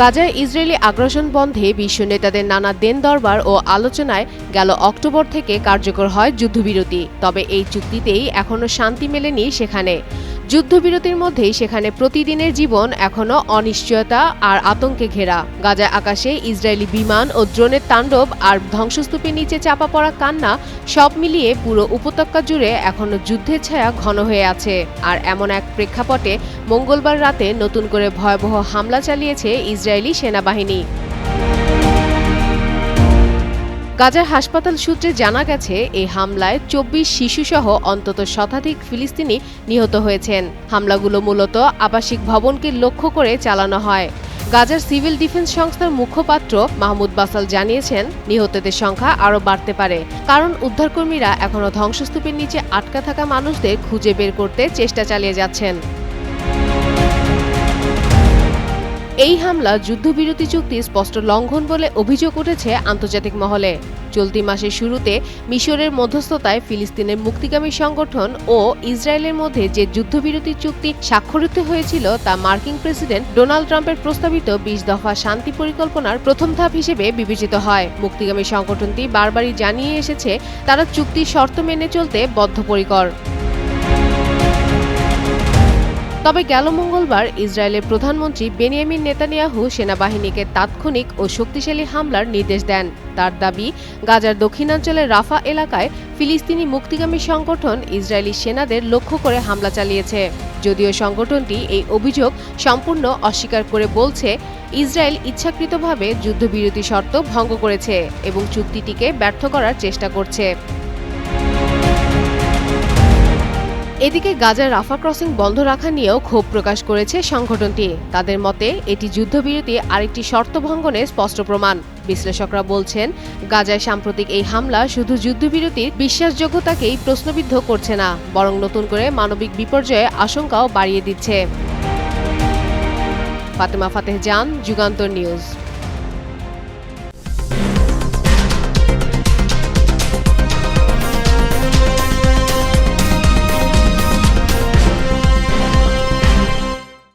গাজায় ইসরায়েলি আগ্রাসন বন্ধে বিশ্ব নেতাদের নানা দেন দরবার ও আলোচনায় গেল অক্টোবর থেকে কার্যকর হয় যুদ্ধবিরতি। তবে এই চুক্তিতেই এখনও শান্তি মেলেনি সেখানে। যুদ্ধবিরতির মধ্যেই সেখানে প্রতিদিনের জীবন এখনও অনিশ্চয়তা আর আতঙ্কে ঘেরা। গাজা আকাশে ইসরায়েলি বিমান ও ড্রোনের তাণ্ডব আর ধ্বংসস্তূপের নিচে চাপা পড়া কান্না সব মিলিয়ে পুরো উপত্যকা জুড়ে এখনও যুদ্ধের ছায়া ঘন হয়ে আছে। আর এমন এক প্রেক্ষাপটে মঙ্গলবার রাতে নতুন করে ভয়াবহ হামলা চালিয়েছে ইসরায়েলি সেনাবাহিনী। গাজার হাসপাতাল সূত্রে জানা গেছে এই হামলায় চব্বিশ শিশুসহ অন্তত শতাধিক ফিলিস্তিনি নিহত হয়েছেন। হামলাগুলো মূলত আবাসিক ভবনকে লক্ষ্য করে চালানো হয়। গাজার সিভিল ডিফেন্স সংস্থার মুখপাত্র মাহমুদ বাসাল জানিয়েছেন, নিহতদের সংখ্যা আরও বাড়তে পারে, কারণ উদ্ধারকর্মীরা এখনও ধ্বংসস্তূপের নিচে আটকা থাকা মানুষদের খুঁজে বের করতে চেষ্টা চালিয়ে যাচ্ছেন। এই হামলা যুদ্ধবিরতি চুক্তি স্পষ্ট লঙ্ঘন বলে অভিযোগ উঠেছে আন্তর্জাতিক মহলে। চলতি মাসের শুরুতে মিশরের মধ্যস্থতায় ফিলিস্তিনের মুক্তিগামী সংগঠন ও ইসরায়েলের মধ্যে যে যুদ্ধবিরতি চুক্তি স্বাক্ষরিত হয়েছিল তা মার্কিন প্রেসিডেন্ট ডোনাল্ড ট্রাম্পের প্রস্তাবিত বিশ দফা শান্তি পরিকল্পনার প্রথম ধাপ হিসেবে বিবেচিত হয়। মুক্তিগামী সংগঠনটি বারবারই জানিয়ে এসেছে, তারা চুক্তির শর্ত মেনে চলতে বদ্ধপরিকর। তবে গেল মঙ্গলবার ইসরায়েলের প্রধানমন্ত্রী বেনিয়ামিন নেতানিয়াহু সেনাবাহিনীকে তাৎক্ষণিক ও শক্তিশালী হামলার নির্দেশ দেন। তার দাবি, গাজার দক্ষিণাঞ্চলের রাফা এলাকায় ফিলিস্তিনি মুক্তিগামী সংগঠন ইসরায়েলি সেনাদের লক্ষ্য করে হামলা চালিয়েছে। যদিও সংগঠনটি এই অভিযোগ সম্পূর্ণ অস্বীকার করে বলছে, ইসরায়েল ইচ্ছাকৃতভাবে যুদ্ধবিরতি শর্ত ভঙ্গ করেছে এবং চুক্তিটিকে ব্যর্থ করার চেষ্টা করছে। এদিকে গাজার রাফা ক্রসিং বন্ধ রাখা নিয়েও ক্ষোভ প্রকাশ করেছে সংগঠনটি। তাদের মতে, এটি যুদ্ধবিরতি আরেকটি শর্ত ভঙ্গনের স্পষ্ট প্রমাণ। বিশ্লেষকরা বলছেন, গাজায় সাম্প্রতিক এই হামলা শুধু যুদ্ধবিরতির বিশ্বাসযোগ্যতাকেই প্রশ্নবিদ্ধ করছে না, বরং নতুন করে মানবিক বিপর্যয়ে আশঙ্কাও বাড়িয়ে দিচ্ছে। ফাতেমা ফাতেহ জান, যুগান্তর নিউজ।